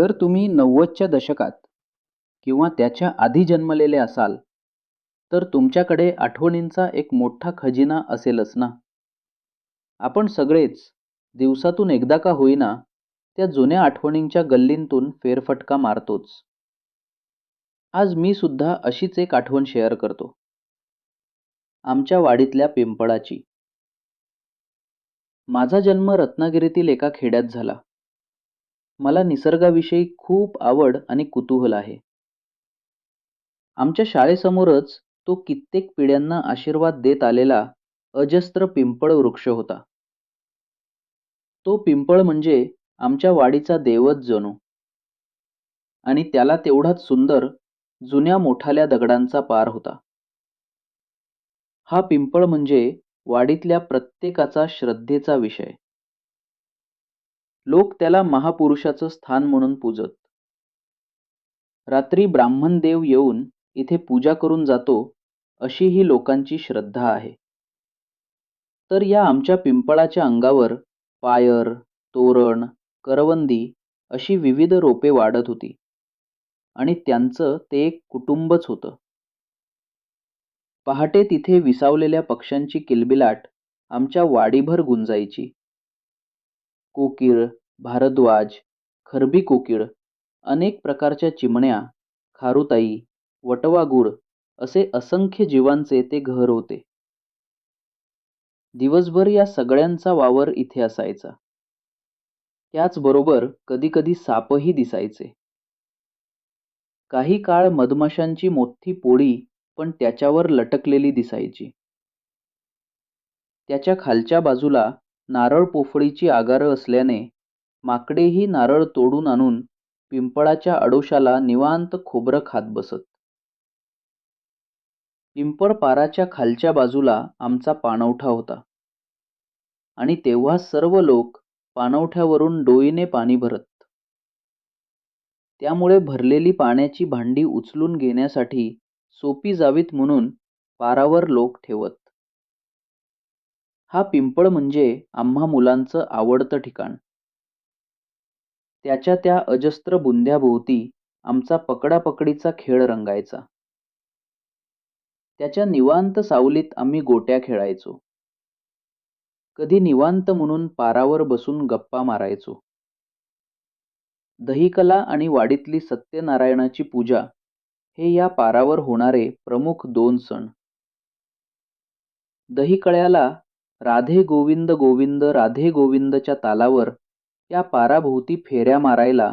जर तुम्ही नव्वदच्या दशकात किंवा त्याच्या आधी जन्मलेले असाल तर तुमच्याकडे आठवणींचा एक मोठा खजिना असेलच ना? आपण सगळेच दिवसातून एकदा का होईना त्या जुन्या आठवणींच्या गल्लींतून फेरफटका मारतोच. आज मी सुद्धा अशीच एक आठवण शेअर करतो. आमच्या वाडीतल्या पिंपळाची. माझा जन्म रत्नागिरीतील एका खेड्यात झाला. मला निसर्गाविषयी खूप आवड आणि कुतूहल आहे. आमच्या शाळेसमोरच तो कित्येक पिढ्यांना आशीर्वाद देत आलेला अजस्त्र पिंपळ वृक्ष होता. तो पिंपळ म्हणजे आमच्या वाडीचा देवच जणू. आणि त्याला तेवढाच सुंदर जुन्या मोठाल्या दगडांचा पार होता. हा पिंपळ म्हणजे वाडीतल्या प्रत्येकाचा श्रद्धेचा विषय. लोक त्याला महापुरुषाचं स्थान म्हणून पूजत. रात्री ब्राह्मण देव येऊन इथे पूजा करून जातो अशी ही लोकांची श्रद्धा आहे. तर या आमच्या पिंपळाच्या अंगावर पायर तोरण करवंदी अशी विविध रोपे वाढत होती आणि त्यांचं ते एक कुटुंबच होतं. पहाटे तिथे विसावलेल्या पक्ष्यांची किलबिलाट आमच्या वाडीभर गुंजायची. कोकिळ भारद्वाज खरबी कोकिळ अनेक प्रकारच्या चिमण्या खारुताई वटवागुळ असे असंख्य जीवांचे ते घर होते. दिवसभर या सगळ्यांचा वावर इथे असायचा. त्याचबरोबर कधीकधी सापही दिसायचे. काही काळ मधमाशांची मोठी पोळी पण त्याच्यावर लटकलेली दिसायची. त्याच्या खालच्या बाजूला नारळ पोफळीची आगारं असल्याने माकडेही नारळ तोडून आणून पिंपळाच्या अडोशाला निवांत खोबरं खात बसत. पिंपळ पाराच्या खालच्या बाजूला आमचा पाणवठा होता. आणि तेव्हा सर्व लोक पाणवठ्यावरून डोईने पाणी भरत. त्यामुळे भरलेली पाण्याची भांडी उचलून घेण्यासाठी सोपी जावीत म्हणून पारावर लोक ठेवत. हा पिंपळ म्हणजे आम्हा मुलांचं आवडतं ठिकाण. त्याच्या त्या अजस्त्र बुंद्याभोवती आमचा पकडापकडीचा खेळ रंगायचा. त्याच्या निवांत सावलीत आम्ही गोट्या खेळायचो. कधी निवांत म्हणून पारावर बसून गप्पा मारायचो. दहीकला आणि वाडीतली सत्यनारायणाची पूजा हे या पारावर होणारे प्रमुख दोन सण. दहीकळ्याला राधे गोविंद गोविंद राधे गोविंदच्या तालावर या पाराभोवती फेऱ्या मारायला